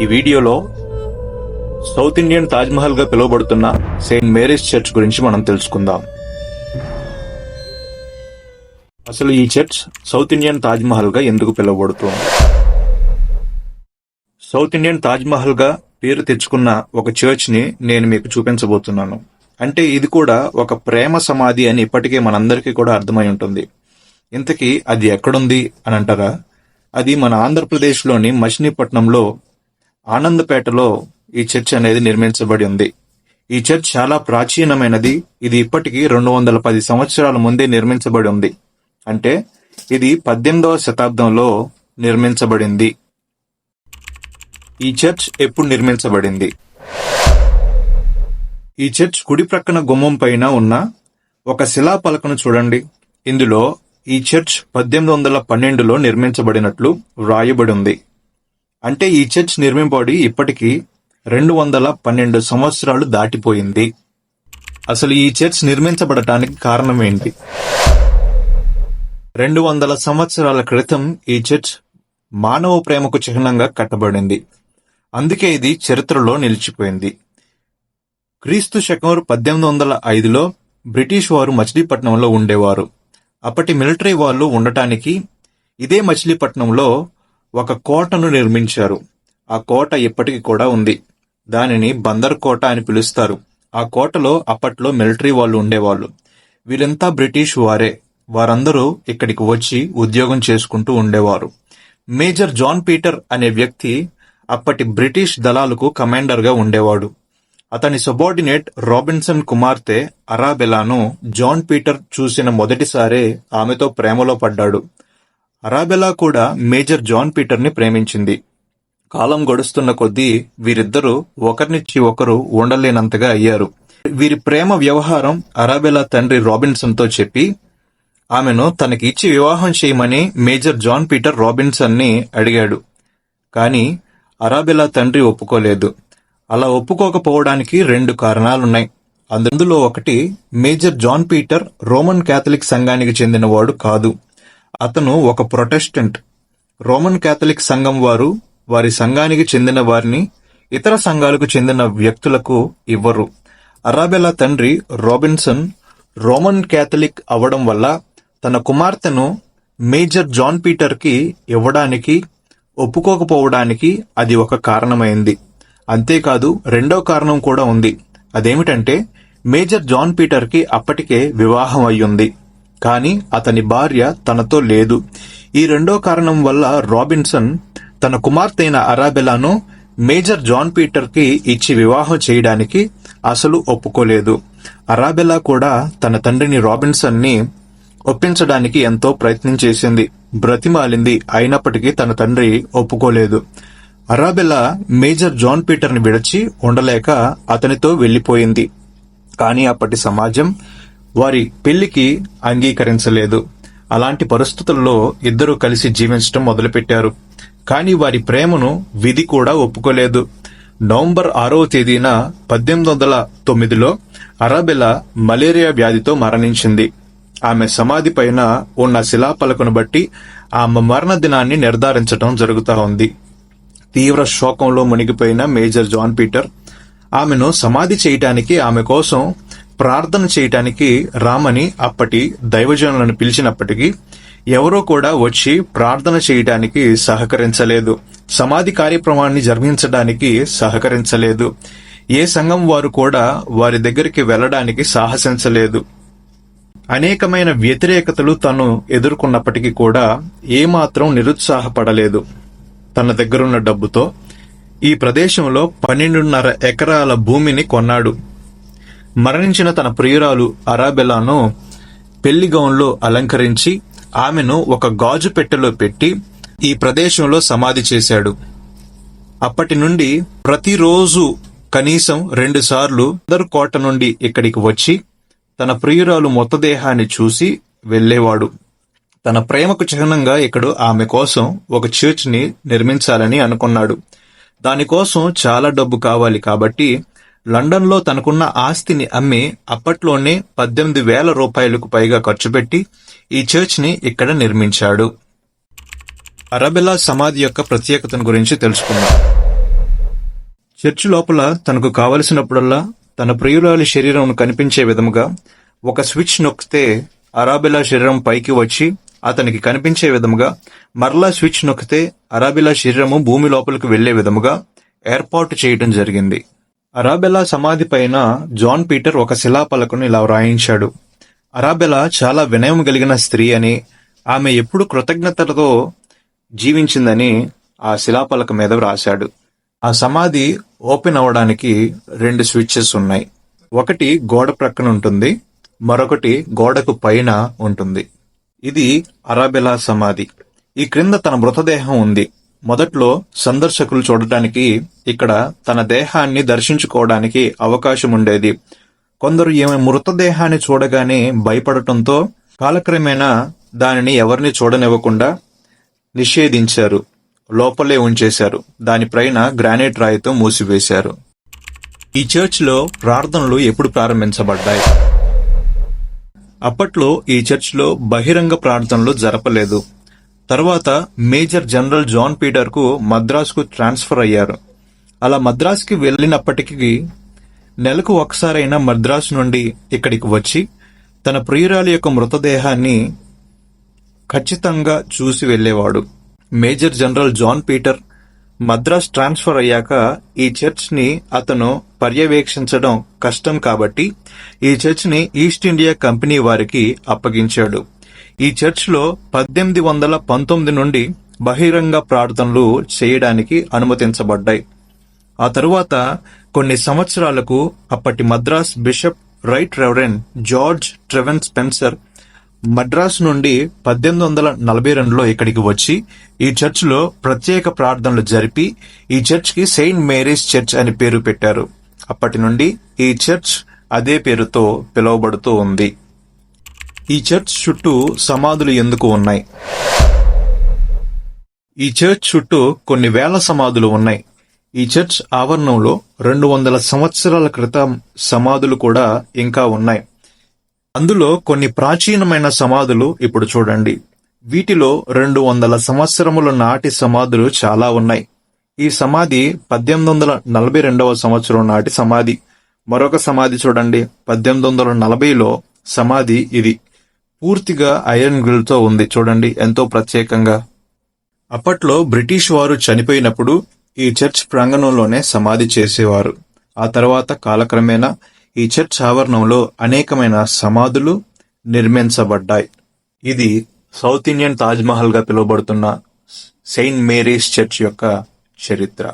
ఈ వీడియోలో south Indian తాజ్మహల్గా పిలువబడుతున్న సెయింట్ మేరీస్ చర్చ్ గురించి మనం తెలుసుకుందాం. అసలు ఈ చర్చ్ సౌత్ ఇండియన్ తాజ్మహల్గా ఎందుకు పిలువబడుతుంది? సౌత్ ఇండియన్ తాజ్మహల్గా పేరు తెచ్చుకున్న ఒక చర్చ్ని నేను మీకు చూపించబోతున్నాను. అంటే ఇది కూడా ఒక ప్రేమ సమాధి అని ఇప్పటికే మనందరికీ కూడా అర్థమై ఉంటుంది. ఇంతకీ అది ఎక్కడుంది అని అంటారా? అది మన ఆంధ్రప్రదేశ్లోని మచిలీపట్నంలో ఆనందపేటలో ఈ చర్చ్ అనేది నిర్మించబడి ఉంది. ఈ చర్చ్ చాలా ప్రాచీనమైనది. ఇది ఇప్పటికీ రెండు వందల పది సంవత్సరాల ముందే నిర్మించబడి ఉంది. అంటే ఇది పద్దెనిమిదవ శతాబ్దంలో నిర్మించబడింది. ఈ చర్చ్ ఎప్పుడు నిర్మించబడింది? ఈ చర్చ్ కుడి ప్రక్కన గుమ్మం పైన ఉన్న ఒక శిలాపలకను చూడండి. ఇందులో ఈ చర్చ్ పద్దెనిమిది వందల పన్నెండులో నిర్మించబడినట్లు వ్రాయబడి ఉంది. అంటే ఈ చర్చ్ నిర్మింపబడి ఇప్పటికీ రెండు వందల పన్నెండు సంవత్సరాలు దాటిపోయింది. అసలు ఈ చర్చ్ నిర్మించబడటానికి కారణం ఏంటి? రెండు వందల సంవత్సరాల క్రితం ఈ చర్చ్ మానవ ప్రేమకు చిహ్నంగా కట్టబడింది. అందుకే ఇది చరిత్రలో నిలిచిపోయింది. క్రీస్తు శకం పద్దెనిమిది వందల ఐదులో బ్రిటిష్ వారు మచిలీపట్నంలో ఉండేవారు. అప్పటి మిలిటరీ వాళ్ళు ఉండటానికి ఇదే మచిలీపట్నంలో ఒక కోటను నిర్మించారు. ఆ కోట ఇప్పటికి కూడా ఉంది. దానిని బందర్ కోట అని పిలుస్తారు. ఆ కోటలో అప్పట్లో మిలిటరీ వాళ్ళు ఉండేవాళ్ళు. వీరంతా బ్రిటిష్ వారే. వారందరూ ఇక్కడికి వచ్చి ఉద్యోగం చేసుకుంటూ ఉండేవారు. మేజర్ జాన్ పీటర్ అనే వ్యక్తి అప్పటి బ్రిటిష్ దళాలకు కమాండర్గా ఉండేవాడు. అతని సబార్డినేట్ రాబిన్సన్ కుమార్తె అరాబెలాను జాన్ పీటర్ చూసిన మొదటిసారే ఆమెతో ప్రేమలో పడ్డాడు. అరాబెలా కూడా మేజర్ జాన్ పీటర్ని ప్రేమించింది. కాలం గడుస్తున్న కొద్దీ వీరిద్దరూ ఒకరినిచ్చి ఒకరు ఉండలేనంతగా అయ్యారు. వీరి ప్రేమ వ్యవహారం అరాబెలా తండ్రి రాబిన్సన్తో చెప్పి ఆమెను తనకి ఇచ్చి వివాహం చేయమని మేజర్ జాన్ పీటర్ రాబిన్సన్ని అడిగాడు. కానీ అరాబెలా తండ్రి ఒప్పుకోలేదు. అలా ఒప్పుకోకపోవడానికి రెండు కారణాలున్నాయి. అందులో ఒకటి major John Peter Roman Catholic సంఘానికి చెందినవాడు కాదు. అతను ఒక ప్రొటెస్టెంట్. రోమన్ కేథలిక్ సంఘం వారు వారి సంఘానికి చెందిన వారిని ఇతర సంఘాలకు చెందిన వ్యక్తులకు ఇవ్వరు. అరాబెలా తండ్రి రాబిన్సన్ రోమన్ కేథలిక్ అవడం వల్ల తన కుమార్తెను మేజర్ జాన్ పీటర్కి ఇవ్వడానికి ఒప్పుకోకపోవడానికి అది ఒక కారణమైంది. అంతేకాదు రెండో కారణం కూడా ఉంది. అదేమిటంటే మేజర్ జాన్ పీటర్కి అప్పటికే వివాహం అయ్యుంది. కానీ అతని భార్య తనతో లేదు. ఈ రెండో కారణం వల్ల రాబిన్సన్ తన కుమార్తె అయిన అరాబెలాను మేజర్ జాన్ పీటర్కి ఇచ్చి వివాహం చేయడానికి అసలు ఒప్పుకోలేదు. అరాబెలా కూడా తన తండ్రిని రాబిన్సన్ని ఒప్పించడానికి ఎంతో ప్రయత్నం చేసింది. బ్రతిమాలింది. అయినప్పటికీ తన తండ్రి ఒప్పుకోలేదు. అరాబెలా మేజర్ జాన్ పీటర్ని విడచి ఉండలేక అతనితో వెళ్ళిపోయింది కానీ అప్పటి సమాజం వారి పెళ్ళికి అంగీకరించలేదు. అలాంటి పరిస్థితుల్లో ఇద్దరూ కలిసి జీవించడం మొదలుపెట్టారు. కానీ వారి ప్రేమను విధి కూడా ఒప్పుకోలేదు. నవంబర్ ఆరవ తేదీన పద్దెనిమిది వందల తొమ్మిదిలో అరాబెలా మలేరియా వ్యాధితో మరణించింది. ఆమె సమాధి పైన ఉన్న శిలాపలకను బట్టి ఆమె మరణ దినాన్ని నిర్ధారించడం జరుగుతూ ఉంది. తీవ్ర శోకంలో మునిగిపోయిన మేజర్ జాన్ పీటర్ ఆమెను సమాధి చేయటానికి ఆమె కోసం ప్రార్థన చేయటానికి రామని అప్పటి దైవజనులను పిలిచినప్పటికీ ఎవరో కూడా వచ్చి ప్రార్థన చేయటానికి సహకరించలేదు. సమాధి కార్యక్రమాన్ని జరిపించడానికి సహకరించలేదు. ఏ సంఘం వారు కూడా వారి దగ్గరికి వెళ్ళడానికి సాహసించలేదు. అనేకమైన వ్యతిరేకతలు తను ఎదుర్కొన్నప్పటికీ కూడా ఏమాత్రం నిరుత్సాహపడలేదు. తన దగ్గరున్న డబ్బుతో ఈ ప్రదేశంలో పన్నెండున్నర ఎకరాల భూమిని కొన్నాడు. మరణించిన తన ప్రియురాలు అరాబెలాను పెళ్ళి గౌన్లో అలంకరించి ఆమెను ఒక గాజు పెట్టెలో పెట్టి ఈ ప్రదేశంలో సమాధి చేశాడు. అప్పటి నుండి ప్రతిరోజు కనీసం రెండు సార్లు కోట నుండి ఇక్కడికి వచ్చి తన ప్రియురాలు మొత్తదేహాన్ని చూసి వెళ్ళేవాడు. తన ప్రేమకు చిహ్నంగా ఇక్కడ ఆమె కోసం ఒక చర్చ్ని నిర్మించాలని అనుకున్నాడు. దానికోసం చాలా డబ్బు కావాలి కాబట్టి లండన్లో తనకున్న ఆస్తిని అమ్మి అప్పట్లోనే పద్దెనిమిది వేల రూపాయలకు పైగా ఖర్చు పెట్టి ఈ చర్చ్ని ఇక్కడ నిర్మించాడు. అరబెలా సమాధి యొక్క ప్రత్యేకతను గురించి తెలుసుకుందాం. చర్చి లోపల తనకు కావలసినప్పుడల్లా తన ప్రియురాలి శరీరం కనిపించే విధముగా ఒక స్విచ్ నొక్కితే అరాబెలా శరీరం పైకి వచ్చి అతనికి కనిపించే విధముగా మరలా స్విచ్ నొక్కితే అరాబిలా శరీరము భూమి లోపలికి వెళ్ళే విధముగా ఏర్పాటు చేయటం జరిగింది. అరాబెలా సమాధి పైన జాన్ పీటర్ ఒక శిలాపలకను ఇలా వ్రాయించాడు. అరాబెలా చాలా వినయం కలిగిన స్త్రీ అని ఆమె ఎప్పుడు కృతజ్ఞతలతో జీవించిందని ఆ శిలాపలక మీద వ్రాశాడు. ఆ సమాధి ఓపెన్ అవ్వడానికి రెండు స్విచ్చెస్ ఉన్నాయి. ఒకటి గోడ ప్రక్కన ఉంటుంది మరొకటి గోడకు పైన ఉంటుంది. ఇది అరాబెలా సమాధి. ఈ క్రింద తన మృతదేహం ఉంది. మొదట్లో సందర్శకులు చూడటానికి ఇక్కడ తన దేహాన్ని దర్శించుకోవడానికి అవకాశం ఉండేది కొందరు ఈమె మృతదేహాన్ని చూడగానే భయపడటంతో కాలక్రమేణా దానిని ఎవరిని చూడనివ్వకుండా నిషేధించారు. లోపలే ఉంచేశారు. దానిపైన గ్రానైట్ రాయితో మూసివేశారు. ఈ చర్చ్లో ప్రార్థనలు ఎప్పుడు ప్రారంభించబడ్డాయి? అప్పట్లో ఈ చర్చ్లో బహిరంగ ప్రార్థనలు జరపలేదు. తర్వాత మేజర్ జనరల్ జాన్ పీటర్కు మద్రాసుకు ట్రాన్స్ఫర్ అయ్యారు. అలా మద్రాసుకి వెళ్ళినప్పటికీ నెలకు ఒకసారైనా మద్రాసు నుండి ఇక్కడికి వచ్చి తన ప్రియురాలి యొక్క మృతదేహాన్ని ఖచ్చితంగా చూసి వెళ్ళేవాడు. Major general John Peter Madras transfer అయ్యాక ఈ చర్చ్ని అతను పర్యవేక్షించడం కష్టం కాబట్టి ఈ చర్చ్ని ఈస్ట్ ఇండియా కంపెనీ వారికి అప్పగించాడు. ఈ చర్చ్లో పద్దెనిమిది వందల పంతొమ్మిది నుండి బహిరంగ ప్రార్థనలు చేయడానికి అనుమతించబడ్డాయి. ఆ తరువాత కొన్ని సంవత్సరాలకు అప్పటి Madras bishop right reverend George Trevor Spencer Madras నుండి పద్దెనిమిది వందల నలభై రెండులో ఇక్కడికి వచ్చి ఈ చర్చిలో ప్రత్యేక ప్రార్థనలు జరిపి ఈ చర్చ్కి సెయింట్ మేరీస్ చర్చ్ అని పేరు పెట్టారు. అప్పటి నుండి ఈ చర్చ్ అదే పేరుతో పిలువబడుతూ ఉంది. ఈ చర్చ్ చుట్టూ సమాధులు ఎందుకు ఉన్నాయి? ఈ చర్చ్ చుట్టూ కొన్ని వేల సమాధులు ఉన్నాయి. ఈ చర్చ్ ఆవరణంలో రెండు వందల సంవత్సరాల క్రితం సమాధులు కూడా ఇంకా ఉన్నాయి. అందులో కొన్ని ప్రాచీనమైన సమాధులు ఇప్పుడు చూడండి. వీటిలో రెండు వందల సంవత్సరముల నాటి సమాధులు చాలా ఉన్నాయి. ఈ సమాధి పద్దెనిమిది వందల నలభై రెండవ సంవత్సరం నాటి సమాధి. మరొక సమాధి చూడండి. పద్దెనిమిది వందల నలభైలో సమాధి ఇది. పూర్తిగా ఐరన్ గ్రిల్తో ఉంది. చూడండి ఎంతో ప్రత్యేకంగా. అప్పట్లో బ్రిటిష్ వారు చనిపోయినప్పుడు ఈ చర్చ్ ప్రాంగణంలోనే సమాధి చేసేవారు. ఆ తర్వాత కాలక్రమేణా ఈ చర్చ్ ఆవరణంలో అనేకమైన సమాధులు నిర్మించబడ్డాయి. ఇది సౌత్ ఇండియన్ తాజ్మహల్గా పిలువబడుతున్న సెయింట్ మేరీస్ చర్చ్ యొక్క చరిత్ర.